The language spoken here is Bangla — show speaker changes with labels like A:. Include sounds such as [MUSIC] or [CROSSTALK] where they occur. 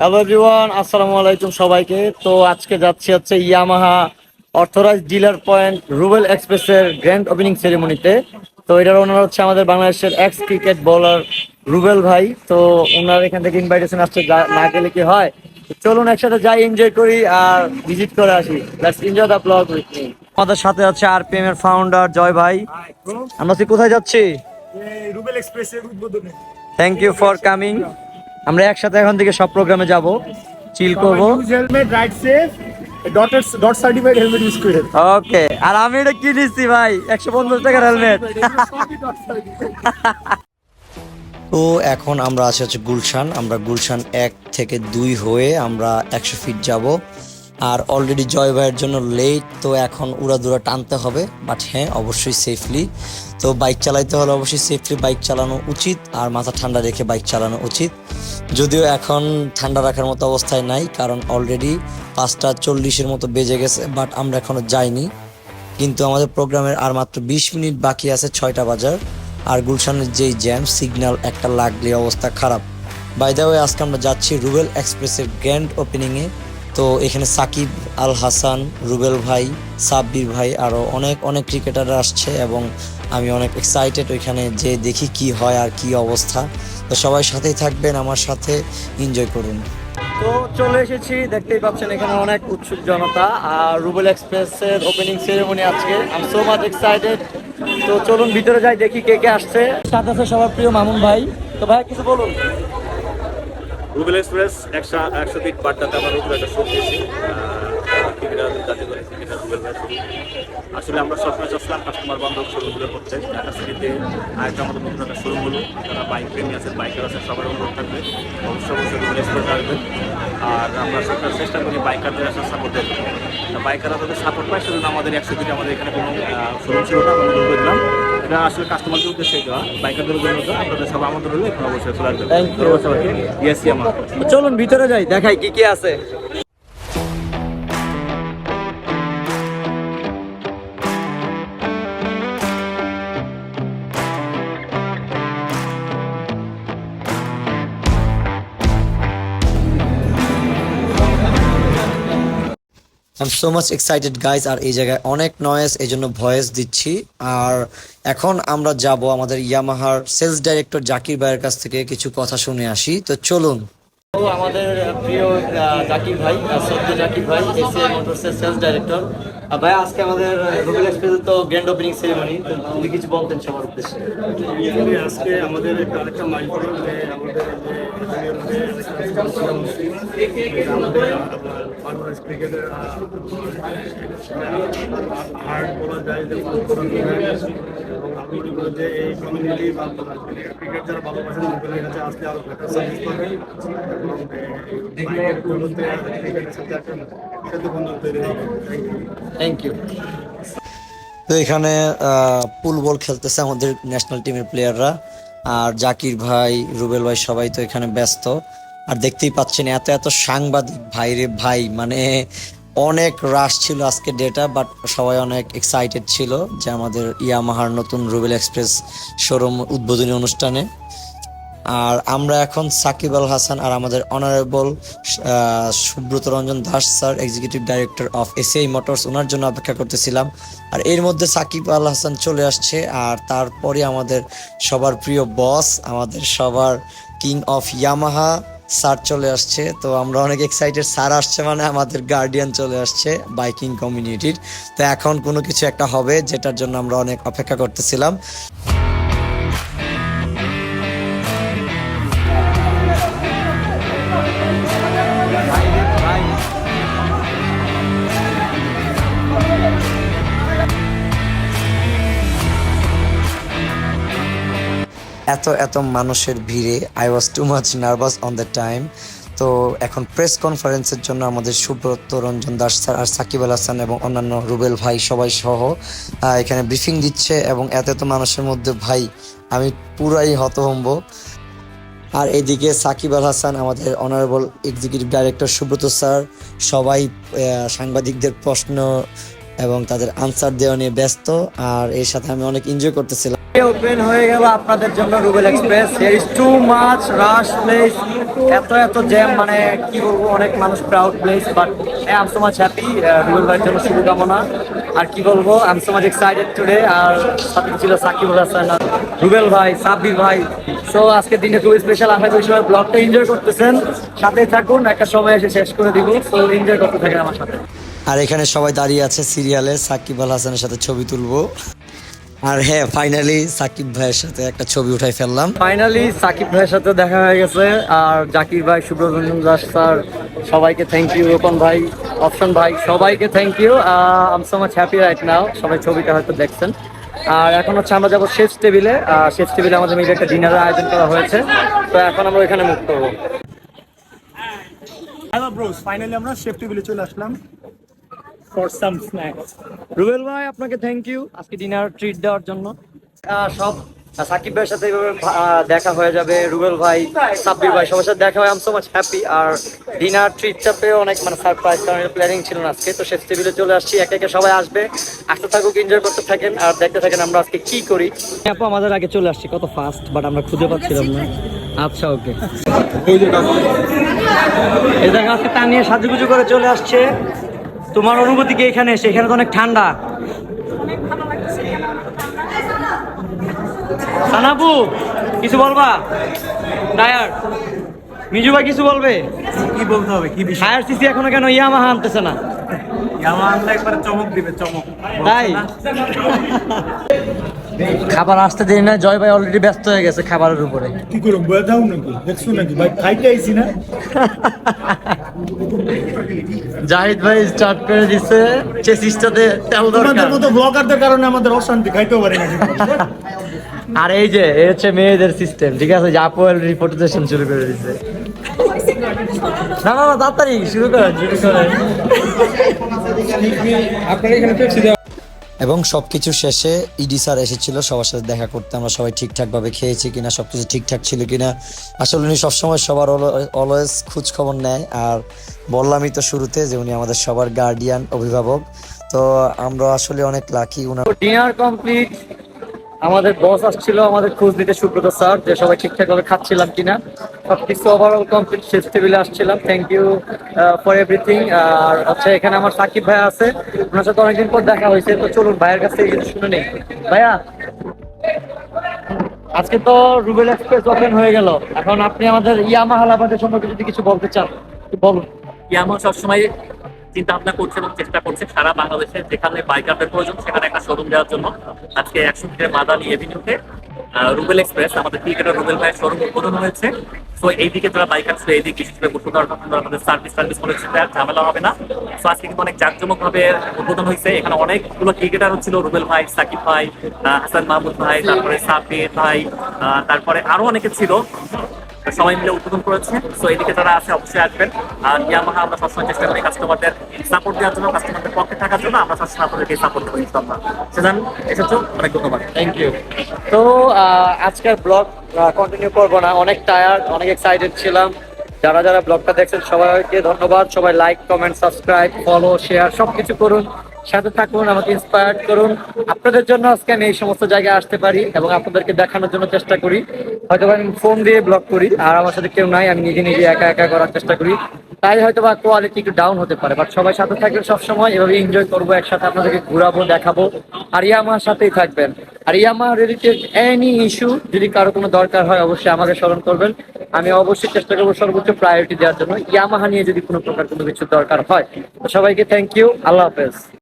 A: হ্যালো এভরিওয়ান আসসালামু আলাইকুম সবাইকে। তো আজকে যাচ্ছি হচ্ছে Yamaha authorize dealer point Rubel এক্সপ্রেসের গ্র্যান্ড ওপেনিং সেরেমনিতে তো এটার ওনার হচ্ছে আমাদের বাংলাদেশের এক্স ক্রিকেট বোলার রুবেল ভাই। তো ওনার এখান থেকে ইনভাইটেশন আসছে না গেলে কি হয়? চলুন একসাথে যাই এনজয় করি আর ভিজিট করে আসি। Let's enjoy the vlog with me আমাদের সাথে আছে আরপিএম এর ফাউন্ডার জয় ভাই। আমরা কোথায় যাচ্ছি?
B: রুবেল এক্সপ্রেসের উদ্বোধনে।
A: থ্যাংক ইউ ফর কামিং আমরা একসাথে এখন থেকে সব প্রোগ্রামে যাব। চিল করব।
B: Helmet ride safe dot certified helmet use করে
A: ওকে আর আমি এটা কি নিচ্ছি ভাই একশো পঞ্চাশ টাকার হেলমেট [LAUGHS]
C: তো এখন আমরা আছি হচ্ছে গুলশান আমরা গুলশান এক থেকে দুই হয়ে আমরা একশো ফিট যাব। আর অলরেডি জয় ভাইয়ের জন্য লেট তো এখন উড়াদুরা টানতে হবে বাট হ্যাঁ অবশ্যই সেফলি তো বাইক চালাইতে হলে অবশ্যই সেফলি বাইক চালানো উচিত, আর মাথা ঠান্ডা রেখে বাইক চালানো উচিত। যদিও এখন ঠান্ডা রাখার মতো অবস্থায় নাই, কারণ অলরেডি পাঁচটা চল্লিশের মতো বেজে গেছে বাট আমরা এখনও যাইনি। কিন্তু আমাদের প্রোগ্রামের আর মাত্র বিশ মিনিট বাকি আছে ছয়টা বাজার, আর গুলশানের যেই জ্যাম সিগন্যাল একটা লাগলে অবস্থা খারাপ। বাই দ্য ওয়ে আজকে আমরা যাচ্ছি রুবেল এক্সপ্রেসের গ্র্যান্ড ওপেনিংয়ে তো এখানে সাকিব আল হাসান রুবেল ভাই সাব্বির ভাই আরও অনেক অনেক ক্রিকেটাররা আসছে এবং আমি অনেক এক্সাইটেড ওইখানে যে দেখি কি হয় আর কি অবস্থা। তো সবাই সাথেই থাকবেন আমার সাথে এনজয় করুন।
A: তো চলে এসেছি দেখতেই পাচ্ছেন এখানে অনেক উৎসুক জনতা আর রুবেল এক্সপ্রেস এর ওপেনিং সেরেমনি আজকে। আই সো মাচ এক্সাইটেড তো চলুন ভিতরে যাই দেখি কে কে আসছে। সাথে আছে সবার প্রিয় মামুন ভাই। তো ভাই কিছু বলুন।
D: রুবেল এক্সপ্রেস, একশো একশো ফিট বার্তাতে আমার রুবেল একটা শো ভাই আসলে আমরা সবসময় চাচ্ছিলাম কাস্টমার বান্ধব শোরুমগুলো করতে। ঢাকা সিটিতে আরেকটা আমাদের নতুন একটা হলো। যারা বাইক প্রেমী আছেন বাইকার আছেন সবার অনুরোধ থাকবে। অবশ্যই অবশ্যই রুবেল এক্সপ্রেস আসবেন আর আমরা সেটা চেষ্টা করি বাইকারদের আসার সাপোর্ট দেবো বাইকাররা তাদের সাপোর্ট পায়, সেজন্য আমাদের একশো ফিটে আমাদের এখানে কোনো শোরুম ছিল না, আমরা নতুন এটা আসলে কাস্টমারদের উদ্দেশ্যে দেওয়া বাইকারদের জন্য আপনাদের সব আমাদের হলে এখন অবশ্যই চলে আমার
A: চলুন ভিতরে যাই দেখাই কি কি আছে।
C: I so much excited guys আর এই জায়গায় অনেক নয়েস এই জন্য ভয়েস দিচ্ছি। আর এখন আমরা যাব আমাদের ইয়ামাহার সেলস ডাইরেক্টর জাকির ভাইয়ের কাছ থেকে কিছু কথা শুনে আসি। তো চলুন।
A: আমাদের প্রিয় জাকির ভাই সদ্য জাকির ভাই এসিআই মোটরসের সেলস ডাইরেক্টর ভাই আজকে আমাদের রুবেল এক্সপ্রেস তো গ্র্যান্ড ওপেনিং সেরেমনি তো যদি কিছু বলতেন সবার উদ্দেশ্যে
B: আজকে আমাদের আরেকটা মাইলফলক যে হার্ড বলা যায় এবং আমি যে এই কমিউনিটি বা ক্রিকেট যারা ভালোবাসেন মোবাইলের কাছে আসলে আরও বেটার সার্ভিস পাবেন এবং ক্রিকেটের সাথে একটা সেতু বন্ধন তৈরি হবে। থ্যাংক ইউ
C: তো এখানে পুল বল খেলতেছে আমাদের ন্যাশনাল টিমের প্লেয়াররা আর জাকির ভাই রুবেল ভাই সবাই তো এখানে ব্যস্ত। আর দেখতেই পাচ্ছেন এত এত সাংবাদিক ভাই রে ভাই মানে অনেক রাশ ছিল আজকে ডেটা বাট সবাই অনেক এক্সাইটেড ছিল যে আমাদের ইয়ামাহার নতুন রুবেল এক্সপ্রেস শোরুম উদ্বোধনী অনুষ্ঠানে। আর আমরা এখন সাকিব আল হাসান আর আমাদের honourable Subrata Ranjan Das sir executive director of ACI motors ওনার জন্য অপেক্ষা করতেছিলাম। আর এর মধ্যে সাকিব আল হাসান চলে আসছে আর তারপরে আমাদের সবার প্রিয় বস আমাদের সবার কিং অফ ইয়ামাহা স্যার চলে আসছে, তো আমরা অনেক এক্সাইটেড স্যার আসছে মানে আমাদের গার্ডিয়ান চলে আসছে বাইকিং কমিউনিটির তো এখন কোনো কিছু একটা হবে, যেটার জন্য আমরা অনেক অপেক্ষা করতেছিলাম। এত এত মানুষের ভিড়ে I was too much nervous on the time তো এখন প্রেস কনফারেন্সের জন্য আমাদের সুব্রত রঞ্জন দাস স্যার আর সাকিব আল হাসান এবং অন্যান্য রুবেল ভাই সবাই সহ এখানে ব্রিফিং দিচ্ছে এবং এত এত মানুষের মধ্যে, ভাই, আমি পুরাই হতভম্ব। আর এদিকে সাকিব আল হাসান, আমাদের honourable executive director Subrata sir, সবাই সাংবাদিকদের প্রশ্ন এবং তাদের আনসার দেওয়া নিয়ে ব্যস্ত, আর এর সাথে আমি অনেক এনজয় করতেছিলাম।
A: ওপেন হয়ে গেল আপনাদের জন্য Rubel express is too much rush place এত এত জ্যাম মানে কি বলব, অনেক মানুষ crowd place but I so much happy Rubel ভাইয়ের জন্য শুভকামনা। আর কি বলব I so much excited today আর সাথে ছিল হাসান রুবেল ভাই, সাব্বির ভাই। সো আজকে দিনটা খুবই স্পেশাল আশা করি সবাই ব্লগটা এনজয় করতেছেন। সাথে থাকুন, একটা সময় এসে শেষ করে দিব। সো এনজয় করতে থাকেন আমার সাথে।
C: আর এখানে সবাই দাঁড়িয়ে আছে সিরিয়ালে। সাকিব আল হাসানের সাথে ছবি তুলবো। আর হ্যাঁ ফাইনালি সাকিব ভাইয়ের সাথে একটা ছবি উঠাই ফেললাম।
A: ফাইনালি সাকিব ভাইয়ের সাথে দেখা হয়ে গেছে। আর জাকির ভাই সুব্রতঞ্জন দাস স্যার সবাইকে থ্যাংক ইউ রোপন ভাই অপশন ভাই সবাইকে thank you I'm so much happy right now সবাই ছবিটা হয়তো দেখছেন। আর এখন হচ্ছে আমরা যাব শেফ টেবিলে। শেষ টেবিলে আমাদের মিলে একটা ডিনারের আয়োজন করা হয়েছে। তো এখন আমরা ওইখানে মুখ করব।
B: হ্যালো ব্রোস ফাইনালি আমরা শেফ টেবিলে চলে আসলাম। ফর সাম স্ন্যাক্স
A: রুবেল ভাই আপনাকে থ্যাংক ইউ আজকে ডিনার ট্রিট দেওয়ার জন্য। সব সাকিব ভাইয়ের সাথে আহ, দেখা হয়ে যাবে। রুবেল ভাই সাব্বির ভাই সবার সাথে দেখা হয়। আম সো মাচ হ্যাপি আর ডিনার ট্রিটটা পেয়ে অনেক মানে সারপ্রাইজ কারণ প্ল্যানিং ছিল না আজকে। তো শেষ টেবিলে চলে আসছি। একে একে সবাই আসবে। আসতে থাকুক এনজয় করতে থাকেন। আর দেখতে থাকেন আমরা আজকে কি করি। আপু আমাদের আগে চলে আসছি। কত ফাস্ট বাট আমরা খুঁজে পাচ্ছিলাম না। আচ্ছা ওকে এই দেখা আজকে তা নিয়ে সাজুগুজু করে চলে আসছে। তোমার অনুভূতি কি এখানে এসে? এখানে তো অনেক ঠান্ডা। সানাবু কিছু বলবা? টায়ার মিজু ভাই কিছু বলবে?
B: কি বলতে হবে? কি বিষয়?
A: সিসি এখনও কেন ইয়ামাহা আনতেছে না?
B: আমার আল্লাহ একবার চমক দিবে চমক।
A: তাই? খাবার আসতে দেরি না জয় ভাই অলরেডি ব্যস্ত হয়ে গেছে খাবারের উপরে।
B: কি করো বয়ে দাও নাকি? দেখছ নাকি? ভাই খাইতে আইছি না। [LAUGHS]
A: জাহিদ ভাই স্টার্ট করে দিছে চেসিসটাতে তেল দরকার।
B: মতো ব্লগারদের কারণে আমাদের অশান্তি খাইতেও পারি না [LAUGHS]
A: আর এই যে এই হচ্ছে মেয়েদের সিস্টেম ঠিক আছে? যে অলরেডি শুরু করে দিচ্ছে না না না তাড়াতাড়ি শুরু করেন শুরু করেন।
C: এবং সব কিছু শেষে ইডি স্যার এসেছিল, সবার সাথে দেখা করতে। আমরা সবাই ঠিকঠাকভাবে খেয়েছি কিনা সব কিছু ঠিকঠাক ছিল কিনা। আসলে উনি সবসময় সবার অলওয়েজ খোঁজ খবর নেয়। আর বললামই তো শুরুতে যে উনি আমাদের সবার গার্ডিয়ান অভিভাবক। তো আমরা আসলে অনেক লাকি উনার
A: ডিনার কমপ্লিট আমাদের বস আসছিল, আমাদের খোঁজ দিতে সুব্রত স্যার, যে সবাই ঠিকঠাক ভাবে খাচ্ছিলাম কিনা। সবকিছু ওভারঅল কমপ্লিট শেষ টেবিলে আসছিলাম। থ্যাংক ইউ ফর এভরিথিং আর হচ্ছে এখানে আমার সাকিব ভাই আছে, ওনার সাথে অনেকদিন পর দেখা হয়েছে। তো চলুন, ভাইয়ের কাছ থেকে কিছু শুনে নেই। ভাইয়া, আজকে তো রুবেল এক্সপ্রেস ওপেন হয়ে গেল। এখন আপনি আমাদের ইয়ামাহা লাভাদের সম্পর্কে যদি কিছু বলতে চান বলুন।
D: ইয়ামা সবসময় চিন্তা ভাবনা করছে এবং চেষ্টা করছে সারা বাংলাদেশে যেখানে বাইকারদের প্রয়োজন, সেখানে একটা শোরুম দেওয়ার জন্য। আজকে একশো ফিটের মাদানি এভিনিউতে রুবেল এক্সপ্রেস আমাদের ক্রিকেটার রুবেল ভাইয়ের শোরুম উদ্বোধন হয়েছে। তো এইদিকে যারা বাইকার ছিল এইদিকে বিশেষ করে বসুধার আমাদের সার্ভিস সার্ভিস কিছু আর ঝামেলা হবে না। তো আজকে কিন্তু অনেক জাঁকজমক ভাবে উদ্বোধন হয়েছে। এখানে অনেকগুলো ক্রিকেটার হচ্ছিল রুবেল ভাই, সাকিব ভাই হাসান মাহমুদ ভাই, তারপরে সাবির ভাই তারপরে আরও অনেকে ছিল। সবাই মিলে উদ্বোধন করেছে। তো এদিকে যারা আছে, অবশ্যই আসবেন। আর ইয়ামাহা আমরা সবসময় চেষ্টা করি কাস্টমারদের সাপোর্ট দেওয়ার জন্য কাস্টমারদের পক্ষে থাকার জন্য আমরা সবসময় আপনাদেরকে সাপোর্ট করি সেজান, এসেছ? অনেক ধন্যবাদ।
A: থ্যাংক ইউ তো আজকের ব্লগ কন্টিনিউ করব না। অনেক টায়ার্ড অনেক এক্সাইটেড ছিলাম। যারা যারা ব্লগটা দেখছেন, সবাইকে ধন্যবাদ। সবাই like comment subscribe follow share সবকিছু করুন। সাথে থাকুন, আমাকে ইন্সপায়ার করুন। আপনাদের জন্য আজকে আমি এই সমস্ত জায়গায় আসতে পারি এবং আপনাদেরকে দেখানোর জন্য চেষ্টা করি। হয়তো আমি ফোন দিয়ে ব্লগ করি, আর আমার সাথে কেউ নাই, আমি নিজে নিজে একা একা করার চেষ্টা করি। তাই হয়তো বা কোয়ালিটি একটু ডাউন হতে পারে বাট সবাই সাথে থাকবেন সবসময় এভাবে এনজয় করব, একসাথে আপনাদেরকে ঘুরাবো, দেখাবো। আর ইয়ামার সাথেই থাকবেন। আর ইয়ামা রিলেটেড এনি ইস্যু যদি কারও কোনো দরকার হয়, অবশ্যই আমাকে স্মরণ করবেন। আমি অবশ্যই চেষ্টা করব সর্বোচ্চ প্রায়োরিটি দেওয়ার জন্য। ইয়ামাহা নিয়ে যদি কোনো প্রকার কোনো কিছু দরকার হয় সবাইকে থ্যাংক ইউ আল্লাহ হাফেজ।